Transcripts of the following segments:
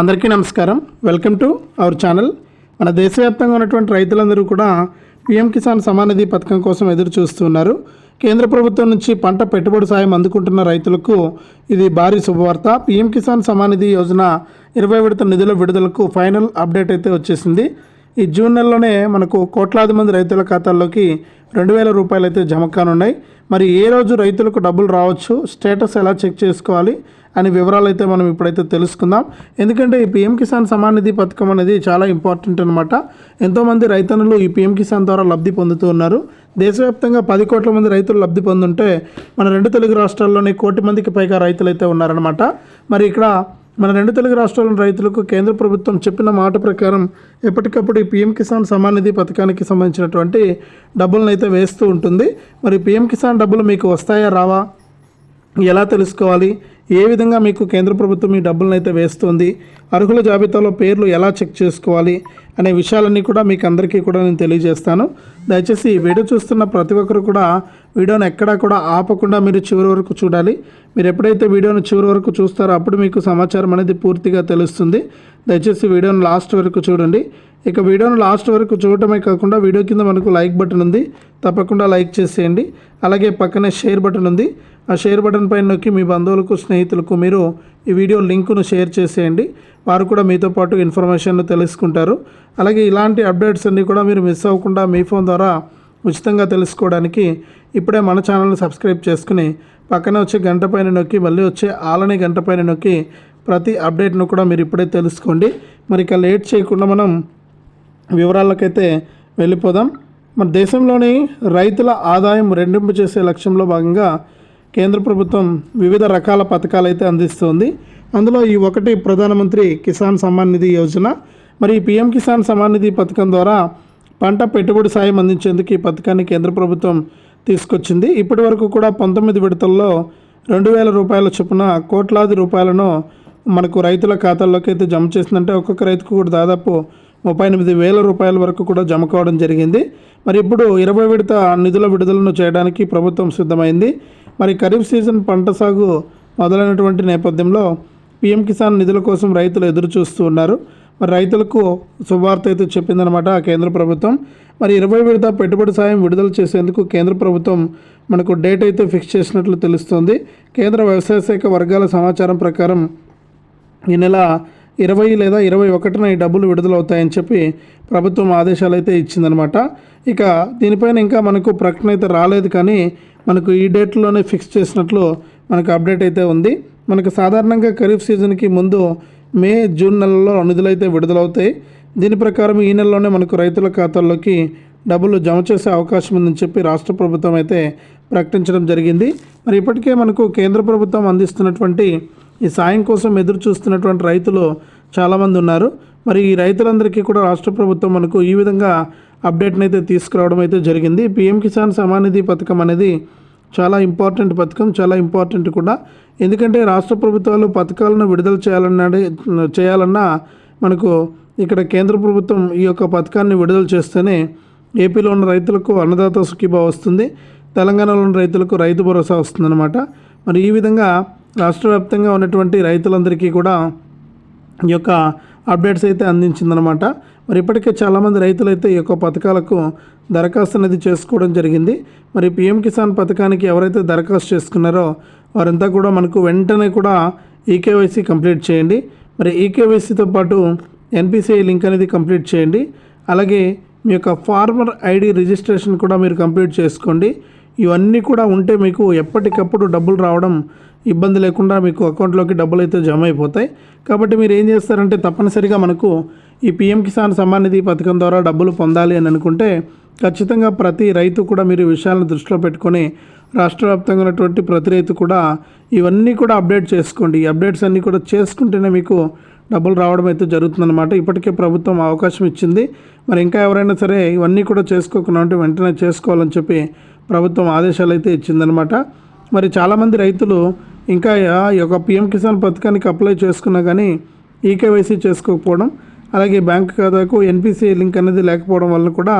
అందరికీ నమస్కారం. Welcome to our channel మన దేశవ్యాప్తంగా ఉన్నటువంటి రైతులందరూ కూడా పీఎం కిసాన్ సమానిధి పథకం కోసం ఎదురు చూస్తున్నారు. కేంద్ర ప్రభుత్వం నుంచి పంట పెట్టుబడి సాయం అందుకుంటున్న రైతులకు ఇది భారీ శుభవార్త. పీఎం కిసాన్ సమానిధి యోజన ఇరవై విడత నిధుల విడుదలకు ఫైనల్ అప్డేట్ అయితే వచ్చేసింది. ఈ జూన్ నెలలోనే మనకు కోట్లాది మంది రైతుల ఖాతాల్లోకి రెండు వేల రూపాయలు అయితే జమ కానున్నాయి. మరి ఏ రోజు రైతులకు డబ్బులు రావచ్చు? స్టేటస్ ఎలా చెక్ చేసుకోవాలి? అనే వివరాలు అయితే మనం ఇప్పుడైతే తెలుసుకుందాం. ఎందుకంటే ఈ పిఎం కిసాన్ సమాన్ నిధి పథకం అనేది చాలా ఇంపార్టెంట్ అనమాట ఎంతోమంది రైతన్నులు ఈ పిఎం కిసాన్ ద్వారా లబ్ధి పొందుతూ ఉన్నారు. దేశవ్యాప్తంగా పది కోట్ల మంది రైతులు లబ్ధి పొందుంటే మన రెండు తెలుగు రాష్ట్రాల్లోనే కోటి మందికి పైగా రైతులు అయితే ఉన్నారనమాట మరి ఇక్కడ మన రెండు తెలుగు రాష్ట్రాల రైతులకు కేంద్ర ప్రభుత్వం చెప్పిన మాట ప్రకారం ఎప్పటికప్పుడు ఈ పీఎం కిసాన్ సమాన్ నిధి పథకానికి సంబంధించినటువంటి డబ్బులను అయితే వేస్తూ ఉంటుంది. మరి పీఎం కిసాన్ డబ్బులు మీకు వస్తాయా రావా? ఎలా తెలుసుకోవాలి? ఏ విధంగా మీకు కేంద్ర ప్రభుత్వం మీ డబ్బులను అయితే వేస్తుంది? అర్హుల జాబితాలో పేర్లు ఎలా చెక్ చేసుకోవాలి? అనే విషయాలన్నీ కూడా మీకు అందరికీ కూడా నేను తెలియజేస్తాను. దయచేసి వీడియో చూస్తున్న ప్రతి ఒక్కరు కూడా వీడియోను ఎక్కడా కూడా ఆపకుండా మీరు చివరి వరకు చూడాలి. మీరు ఎప్పుడైతే వీడియోను చివరి వరకు చూస్తారో అప్పుడు మీకు సమాచారం అనేది పూర్తిగా తెలుస్తుంది. దయచేసి వీడియోను లాస్ట్ వరకు చూడండి. ఇక వీడియోను లాస్ట్ వరకు చూడటమే కాకుండా వీడియో కింద మనకు లైక్ బటన్ ఉంది. తప్పకుండా లైక్ చేసేయండి. అలాగే పక్కనే షేర్ బటన్ ఉంది. ఆ షేర్ బటన్ పైన నొక్కి మీ బంధువులకు స్నేహితులకు మీరు ఈ వీడియో లింకును షేర్ చేసేయండి. వారు కూడా మీతో పాటు ఇన్ఫర్మేషన్ను తెలుసుకుంటారు. అలాగే ఇలాంటి అప్డేట్స్ అన్నీ కూడా మీరు మిస్ అవ్వకుండా మీ ఫోన్ ద్వారా ఉచితంగా తెలుసుకోవడానికి ఇప్పుడే మన ఛానల్ని సబ్స్క్రైబ్ చేసుకుని పక్కనే వచ్చే గంట పైన నొక్కి మళ్ళీ వచ్చే ఆలని గంట పైన నొక్కి ప్రతి అప్డేట్ను కూడా మీరు ఇప్పుడే తెలుసుకోండి. మరి ఇక లేట్ చేయకుండా మనం వివరాలకైతే వెళ్ళిపోదాం. మన దేశంలోని రైతుల ఆదాయం రెండింపు చేసే లక్ష్యంలో భాగంగా కేంద్ర ప్రభుత్వం వివిధ రకాల పథకాలు అయితే అందిస్తుంది. అందులో ఈ ఒకటి ప్రధానమంత్రి కిసాన్ సమ్మాన్ నిధి యోజన మరి ఈ పిఎం కిసాన్ సమ్మాన్ నిధి పథకం ద్వారా పంట పెట్టుబడి సాయం అందించేందుకు ఈ పథకాన్ని కేంద్ర ప్రభుత్వం తీసుకొచ్చింది. ఇప్పటి వరకు కూడా పంతొమ్మిది విడతల్లో రెండు వేల రూపాయల చొప్పున కోట్లాది రూపాయలను మనకు రైతుల ఖాతాల్లోకి అయితే జమ చేసిందంటే ఒక్కొక్క రైతుకు కూడా దాదాపు ముప్పై ఎనిమిది వేల రూపాయల వరకు కూడా జమ కావడం జరిగింది. మరి ఇప్పుడు ఇరవై విడత నిధుల విడుదలను చేయడానికి ప్రభుత్వం సిద్ధమైంది. మరి ఖరీఫ్ సీజన్ పంట సాగు మొదలైనటువంటి నేపథ్యంలో పీఎం కిసాన్ నిధుల కోసం రైతులు ఎదురు చూస్తూ ఉన్నారు. మరి రైతులకు శుభవార్త అయితే చెప్పిందనమాట ఆ కేంద్ర ప్రభుత్వం. మరి ఇరవై విడత పెట్టుబడి సాయం విడుదల చేసేందుకు కేంద్ర ప్రభుత్వం మనకు డేట్ అయితే ఫిక్స్ చేసినట్లు తెలుస్తోంది. కేంద్ర వ్యవసాయ శాఖ వర్గాల సమాచారం ప్రకారం ఈ నెల ఇరవై లేదా ఇరవై ఒకటిన ఈ డబ్బులు విడుదలవుతాయని చెప్పి ప్రభుత్వం ఆదేశాలు అయితే ఇచ్చిందనమాట ఇక దీనిపైన ఇంకా మనకు ప్రకటన అయితే రాలేదు కానీ మనకు ఈ డేట్లోనే ఫిక్స్ చేసినట్లు మనకు అప్డేట్ అయితే ఉంది. మనకు సాధారణంగా ఖరీఫ్ సీజన్కి ముందు మే జూన్ నెలలో నిధులైతే విడుదలవుతాయి. దీని ప్రకారం ఈ నెలలోనే మనకు రైతుల ఖాతాల్లోకి డబ్బులు జమ చేసే అవకాశం ఉందని చెప్పి రాష్ట్ర ప్రభుత్వం అయితే ప్రకటించడం జరిగింది. మరి ఇప్పటికే మనకు కేంద్ర ప్రభుత్వం అందిస్తున్నటువంటి ఈ సాయం కోసం ఎదురు చూస్తున్నటువంటి రైతులు చాలామంది ఉన్నారు. మరి ఈ రైతులందరికీ కూడా రాష్ట్ర ప్రభుత్వం మనకు ఈ విధంగా అప్డేట్ని అయితే తీసుకురావడం అయితే జరిగింది. పిఎం కిసాన్ సమానిధి పథకం అనేది చాలా ఇంపార్టెంట్ పథకం చాలా ఇంపార్టెంట్ కూడా. ఎందుకంటే రాష్ట్ర ప్రభుత్వాలు పథకాలను విడుదల చేయాలన్నా చేయాలన్నా మనకు ఇక్కడ కేంద్ర ప్రభుత్వం ఈ యొక్క పథకాన్ని విడుదల చేస్తేనే ఏపీలో ఉన్న రైతులకు అన్నదాత సుఖీభావ వస్తుంది. తెలంగాణలో ఉన్న రైతులకు రైతు భరోసా వస్తుందన్నమాట. మరి ఈ విధంగా రాష్ట్ర వ్యాప్తంగా ఉన్నటువంటి రైతులందరికీ కూడా ఈ యొక్క అప్డేట్స్ అయితే అందించిందనమాట మరి ఇప్పటికే చాలామంది రైతులు అయితే ఈ యొక్క పథకాలకు దరఖాస్తు అనేది చేసుకోవడం జరిగింది. మరి పిఎం కిసాన్ పథకానికి ఎవరైతే దరఖాస్తు చేసుకున్నారో వారంతా కూడా మనకు వెంటనే కూడా ఈకేవైసీ కంప్లీట్ చేయండి. మరి ఈకేవైసీతో పాటు ఎన్పిసిఐ లింక్ అనేది కంప్లీట్ చేయండి. అలాగే మీ యొక్క ఫార్మర్ ఐడి రిజిస్ట్రేషన్ కూడా మీరు కంప్లీట్ చేసుకోండి. ఇవన్నీ కూడా ఉంటే మీకు ఎప్పటికప్పుడు డబ్బులు రావడం ఇబ్బంది లేకుండా మీకు అకౌంట్లోకి డబ్బులు అయితే జమ అయిపోతాయి కాబట్టి మీరు ఏం చేస్తారంటే తప్పనిసరిగా మనకు ఈ పిఎం కిసాన్ సమ్మాన్ నిధి పథకం ద్వారా డబ్బులు పొందాలి అని అనుకుంటే ఖచ్చితంగా ప్రతి రైతు కూడా మీరు విషయాలను దృష్టిలో పెట్టుకొని రాష్ట్ర వ్యాప్తంగా ఉన్నటువంటి ప్రతి రైతు కూడా ఇవన్నీ కూడా అప్డేట్ చేసుకోండి. ఈ అప్డేట్స్ అన్నీ కూడా చేసుకుంటేనే మీకు డబ్బులు రావడం అయితే జరుగుతుందన్నమాట. ఇప్పటికే ప్రభుత్వం అవకాశం ఇచ్చింది. మరి ఇంకా ఎవరైనా సరే ఇవన్నీ కూడా చేసుకోకుండా ఉంటే వెంటనే చేసుకోవాలని చెప్పి ప్రభుత్వం ఆదేశాలు అయితే ఇచ్చిందనమాట మరి చాలామంది రైతులు ఇంకా ఈ యొక్క పిఎం కిసాన్ పథకానికి అప్లై చేసుకున్నా కానీ ఈకేవైసీ చేసుకోకపోవడం అలాగే బ్యాంక్ ఖాతాకు ఎన్పిసి లింక్ అనేది లేకపోవడం వల్ల కూడా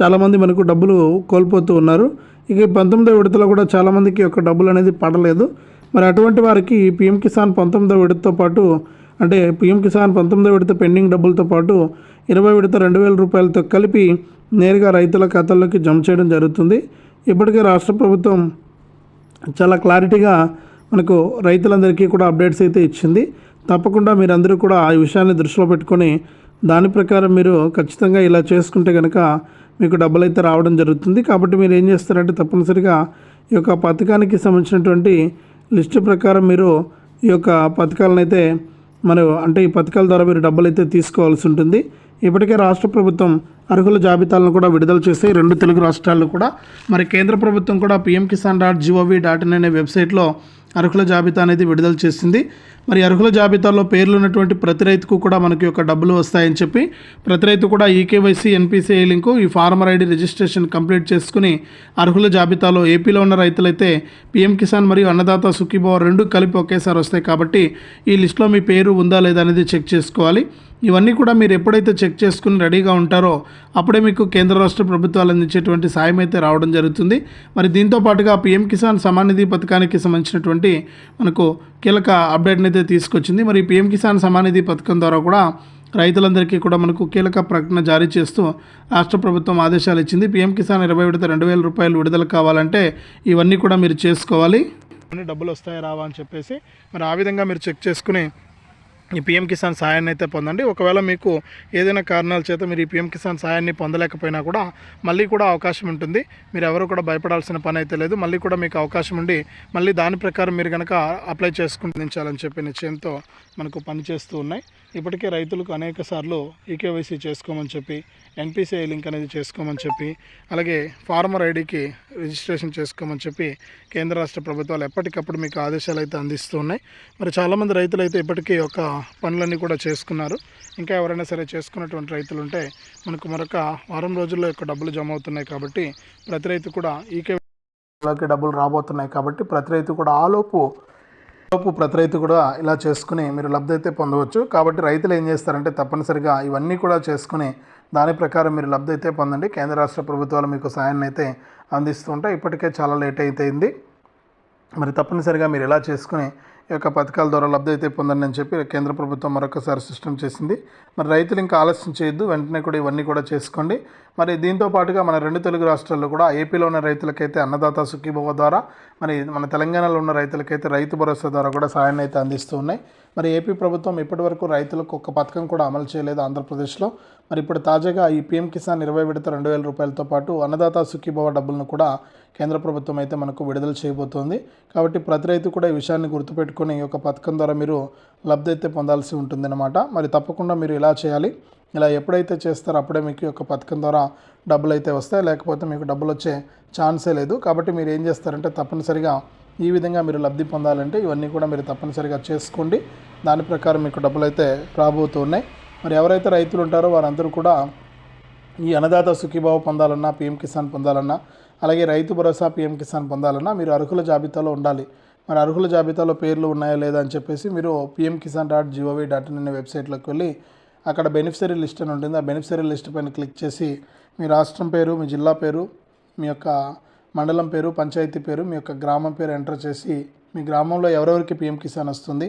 చాలామంది మనకు డబ్బులు కోల్పోతూ ఉన్నారు. ఇక పంతొమ్మిదో విడతలో కూడా చాలామందికి యొక్క డబ్బులు అనేది పడలేదు. మరి అటువంటి వారికి ఈ పిఎం కిసాన్ పంతొమ్మిదో విడతతో పాటు అంటే పీఎం కిసాన్ పంతొమ్మిదో విడత పెండింగ్ డబ్బులతో పాటు ఇరవై విడత రెండు వేల రూపాయలతో కలిపి నేరుగా రైతుల ఖాతాల్లోకి జమ చేయడం జరుగుతుంది. ఇప్పటికే రాష్ట్ర ప్రభుత్వం చాలా క్లారిటీగా మనకు రైతులందరికీ కూడా అప్డేట్స్ అయితే ఇచ్చింది. తప్పకుండా మీరందరూ కూడా ఆ విషయాన్ని దృష్టిలో పెట్టుకొని దాని ప్రకారం మీరు ఖచ్చితంగా ఇలా చేసుకుంటే కనుక మీకు డబ్బులు అయితే రావడం జరుగుతుంది. కాబట్టి మీరు ఏం చేస్తారంటే తప్పనిసరిగా ఈ యొక్క పథకానికి సంబంధించినటువంటి లిస్టు ప్రకారం మీరు ఈ యొక్క పథకాలను అయితే మరి అంటే ఈ పథకాల ద్వారా మీరు డబ్బులు అయితే తీసుకోవాల్సి ఉంటుంది. ఇప్పటికే రాష్ట్ర ప్రభుత్వం అర్హుల జాబితాలను కూడా విడుదల చేసి రెండు తెలుగు రాష్ట్రాల్లో కూడా మరి కేంద్ర ప్రభుత్వం కూడా PM Kisan dot GOV dot in అనే వెబ్సైట్లో అర్హుల జాబితా అనేది విడుదల చేసింది. మరి అర్హుల జాబితాలో పేర్లు ఉన్నటువంటి ప్రతి రైతుకు కూడా మనకి యొక్క డబ్బులు వస్తాయని చెప్పి ప్రతి రైతు కూడా ఈకేవైసీ ఎన్పిసిఐ లింకు ఈ ఫార్మర్ ఐడి రిజిస్ట్రేషన్ కంప్లీట్ చేసుకుని అర్హుల జాబితాలో ఏపీలో ఉన్న రైతులైతే పీఎం కిసాన్ మరియు అన్నదాత సుఖీభావ రెండు కలిపి ఒకేసారి వస్తాయి కాబట్టి ఈ లిస్టులో మీ పేరు ఉందా లేదా అనేది చెక్ చేసుకోవాలి. ఇవన్నీ కూడా మీరు ఎప్పుడైతే చెక్ చేసుకుని రెడీగా ఉంటారో అప్పుడే మీకు కేంద్ర రాష్ట్ర ప్రభుత్వాలు అందించేటువంటి సాయం అయితే రావడం జరుగుతుంది. మరి దీంతో పాటుగా పీఎం కిసాన్ సమానిధి పథకానికి సంబంధించినటువంటి మనకు కీలక అప్డేట్ని అయితే తీసుకొచ్చింది. మరి పిఎం కిసాన్ సమానిధి పథకం ద్వారా కూడా రైతులందరికీ కూడా మనకు కీలక ప్రకటన జారీ చేస్తూ రాష్ట్ర ప్రభుత్వం ఆదేశాలు ఇచ్చింది. పీఎం కిసాన్ ఇరవై విడత రెండు వేల రూపాయలు విడుదల కావాలంటే ఇవన్నీ కూడా మీరు చేసుకోవాలి. డబ్బులు వస్తాయి రావా అని చెప్పేసి మరి ఆ విధంగా మీరు చెక్ చేసుకుని ఈ పిఎం కిసాన్ సాయాన్ని అయితే పొందండి. ఒకవేళ మీకు ఏదైనా కారణాల చేత మీరు ఈ పిఎం కిసాన్ సాయాన్ని పొందలేకపోయినా కూడా మళ్ళీ కూడా అవకాశం ఉంటుంది. మీరు ఎవరు కూడా భయపడాల్సిన పని అయితే లేదు. మళ్ళీ కూడా మీకు అవకాశం ఉండి మళ్ళీ దాని ప్రకారం మీరు కనుక అప్లై చేసుకుందించాలని చెప్పి నిశ్చయంతో మనకు పనిచేస్తూ ఉన్నాయి. ఇప్పటికే రైతులకు అనేక సార్లు ఈకేవైసీ చేసుకోమని చెప్పి ఎన్పిసిఐ లింక్ అనేది చేసుకోమని చెప్పి అలాగే ఫార్మర్ ఐడికి రిజిస్ట్రేషన్ చేసుకోమని చెప్పి కేంద్ర రాష్ట్ర ప్రభుత్వాలు ఎప్పటికప్పుడు మీకు ఆదేశాలు అయితే అందిస్తూ ఉన్నాయి మరి చాలామంది రైతులు అయితే ఇప్పటికీ ఒక పనులన్నీ కూడా చేసుకున్నారు. ఇంకా ఎవరైనా సరే చేసుకున్నటువంటి రైతులు ఉంటే మనకు మరొక వారం రోజుల్లో యొక్క డబ్బులు జమ అవుతున్నాయి కాబట్టి ప్రతి రైతు కూడా ఈకే డబ్బులు రాబోతున్నాయి కాబట్టి ప్రతి రైతు కూడా ఆలోపు లోపు ప్రతి రైతు కూడా ఇలా చేసుకుని మీరు లబ్ధి అయితే పొందవచ్చు. కాబట్టి రైతులు ఏం చేస్తారంటే తప్పనిసరిగా ఇవన్నీ కూడా చేసుకుని దాని ప్రకారం మీరు లబ్ధి అయితే పొందండి. కేంద్ర రాష్ట్ర ప్రభుత్వాలు మీకు సాయాన్ని అయితే అందిస్తూ ఇప్పటికే చాలా లేట్ అయితే అయింది. మరి తప్పనిసరిగా మీరు ఇలా చేసుకుని ఈ యొక్క పథకాల ద్వారా లబ్ధి అయితే పొందండి అని చెప్పి కేంద్ర ప్రభుత్వం మరొకసారి సిస్టమ్ చేసింది. మరి రైతులు ఇంకా ఆలస్యం చేయొద్దు. వెంటనే కూడా ఇవన్నీ కూడా చేసుకోండి. మరి దీంతో పాటుగా మన రెండు తెలుగు రాష్ట్రాల్లో కూడా ఏపీలో ఉన్న రైతులకైతే అన్నదాత సుఖీభవ ద్వారా మరి మన తెలంగాణలో ఉన్న రైతులకైతే రైతు భరోసా ద్వారా కూడా సాయాన్ని అయితే అందిస్తూ ఉన్నాయి. మరి ఏపీ ప్రభుత్వం ఇప్పటివరకు రైతులకు ఒక పథకం కూడా అమలు చేయలేదు ఆంధ్రప్రదేశ్లో. మరి ఇప్పుడు తాజాగా ఈ పీఎం కిసాన్ ఇరవై విడత రెండు వేల రూపాయలతో పాటు అన్నదాత సుఖీభవ డబ్బులను కూడా కేంద్ర ప్రభుత్వం అయితే మనకు విడుదల చేయబోతోంది. కాబట్టి ప్రతి రైతు కూడా ఈ విషయాన్ని గుర్తుపెట్టుకుని ఈ యొక్క పథకం ద్వారా మీరు లబ్ధి అయితే పొందాల్సి ఉంటుందన్నమాట. మరి తప్పకుండా మీరు ఇలా చేయాలి. ఇలా ఎప్పుడైతే చేస్తారో అప్పుడే మీకు ఒక యొక్క పథకం ద్వారా డబ్బులు అయితే వస్తాయి. లేకపోతే మీకు డబ్బులు వచ్చే ఛాన్సే లేదు. కాబట్టి మీరు ఏం చేస్తారంటే తప్పనిసరిగా ఈ విధంగా మీరు లబ్ధి పొందాలంటే ఇవన్నీ కూడా మీరు తప్పనిసరిగా చేసుకోండి. దాని ప్రకారం మీకు డబ్బులు అయితే రాబోతున్నాయి మరి ఎవరైతే రైతులు ఉంటారో వారందరూ కూడా ఈ అన్నదాత సుఖీభావ పొందాలన్నా పిఎం కిసాన్ పొందాలన్నా అలాగే రైతు భరోసా పిఎం కిసాన్ పొందాలన్నా మీరు అర్హుల జాబితాలో ఉండాలి. మరి అర్హుల జాబితాలో పేర్లు ఉన్నాయా లేదా అని చెప్పేసి మీరు PM Kisan dot GOV dot in అనే వెబ్సైట్లోకి వెళ్ళి అక్కడ బెనిఫిషరీ లిస్ట్ అని ఉంటుంది. ఆ బెనిఫిషరీ లిస్ట్ పైన క్లిక్ చేసి మీ రాష్ట్రం పేరు మీ జిల్లా పేరు మీ యొక్క మండలం పేరు పంచాయతీ పేరు మీ యొక్క గ్రామం పేరు ఎంటర్ చేసి మీ గ్రామంలో ఎవరెవరికి పిఎం కిసాన్ వస్తుంది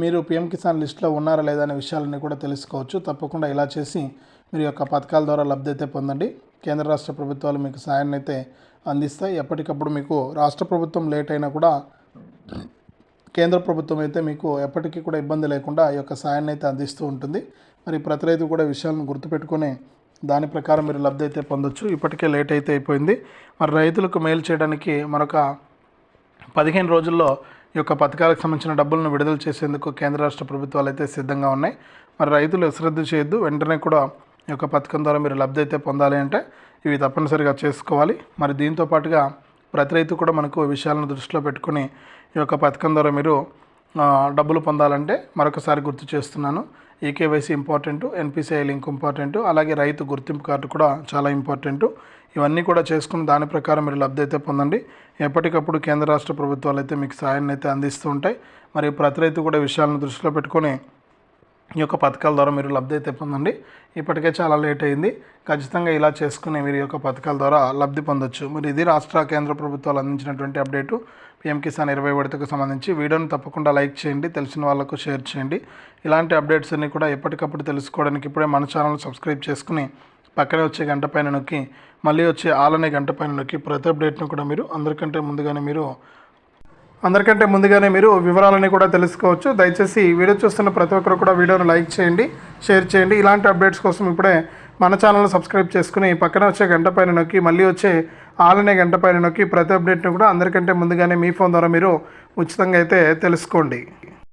మీరు పిఎం కిసాన్ లిస్ట్లో ఉన్నారా లేదా అనే విషయాలన్నీ కూడా తెలుసుకోవచ్చు. తప్పకుండా ఇలా చేసి మీరు యొక్క పథకాల ద్వారా లబ్ధి అయితే పొందండి. కేంద్ర రాష్ట్ర ప్రభుత్వాలు మీకు సాయాన్ని అయితే అందిస్తాయి. ఎప్పటికప్పుడు మీకు రాష్ట్ర ప్రభుత్వం లేట్ అయినా కూడా కేంద్ర ప్రభుత్వం అయితే మీకు ఎప్పటికీ కూడా ఇబ్బంది లేకుండా ఈ యొక్క సాయాన్ని అయితే అందిస్తూ ఉంటుంది. మరి ప్రతి రైతు కూడా విషయాలను గుర్తుపెట్టుకొని దాని ప్రకారం మీరు లబ్ధి అయితే పొందొచ్చు. ఇప్పటికే లేట్ అయితే అయిపోయింది. మరి రైతులకు మేలు చేయడానికి మరొక పదిహేను రోజుల్లో ఈ యొక్క పథకాలకు సంబంధించిన డబ్బులను విడుదల చేసేందుకు కేంద్ర రాష్ట్ర ప్రభుత్వాలు అయితే సిద్ధంగా ఉన్నాయి. మరి రైతులు శ్రద్ధ చేయొద్దు. వెంటనే కూడా ఈ యొక్క పథకం ద్వారా మీరు లబ్ధి అయితే పొందాలి అంటే ఇవి తప్పనిసరిగా చేసుకోవాలి. మరి దీంతో పాటుగా ప్రతి రైతు కూడా మనకు విషయాలను దృష్టిలో పెట్టుకొని ఈ యొక్క పథకం ద్వారా మీరు డబ్బులు పొందాలంటే మరొకసారి గుర్తు చేస్తున్నాను. EKYC important NPCI link important అలాగే రైతు గుర్తింపు కార్డు కూడా చాలా ఇంపార్టెంట్. ఇవన్నీ కూడా చేసుకుని దాని ప్రకారం మీరు లబ్ధి అయితే పొందండి. ఎప్పటికప్పుడు కేంద్ర రాష్ట్ర ప్రభుత్వాలు అయితే మీకు సాయాన్ని అయితే అందిస్తూ ఉంటాయి. మరియు ప్రతి రైతు కూడా విషయాలను దృష్టిలో పెట్టుకొని ఈ యొక్క పథకాల ద్వారా మీరు లబ్ధి అయితే పొందండి. ఇప్పటికే చాలా లేట్ అయింది. ఖచ్చితంగా ఇలా చేసుకుని మీరు యొక్క పథకాల ద్వారా లబ్ధి పొందొచ్చు. మరి ఇది రాష్ట్ర కేంద్ర ప్రభుత్వాలు అందించినటువంటి అప్డేటు. పిఎం కిసాన్ ఇరవై విడతకు సంబంధించి వీడియోని తప్పకుండా లైక్ చేయండి తెలిసిన వాళ్ళకు షేర్ చేయండి. ఇలాంటి అప్డేట్స్ అన్ని కూడా ఎప్పటికప్పుడు తెలుసుకోవడానికి ఇప్పుడే మన ఛానల్ సబ్స్క్రైబ్ చేసుకుని పక్కనే వచ్చే గంట పైన నొక్కి మళ్ళీ వచ్చే ఆలనే గంట పైన నొక్కి ప్రతి అప్డేట్ను కూడా మీరు అందరికంటే ముందుగానే మీరు అందరికంటే ముందుగానే మీరు వివరాలని కూడా తెలుసుకోవచ్చు. దయచేసి వీడియో చూస్తున్న ప్రతి ఒక్కరు కూడా వీడియోను లైక్ చేయండి షేర్ చేయండి. ఇలాంటి అప్డేట్స్ కోసం ఇప్పుడే మన ఛానల్ సబ్స్క్రైబ్ చేసుకుని పక్కన వచ్చే గంట పైన నొక్కి మళ్ళీ వచ్చే ఆలనే గంట పైన నొక్కి ప్రతి అప్డేట్ను కూడా అందరికంటే ముందుగానే మీ ఫోన్ ద్వారా మీరు ఉచితంగా అయితే తెలుసుకోండి.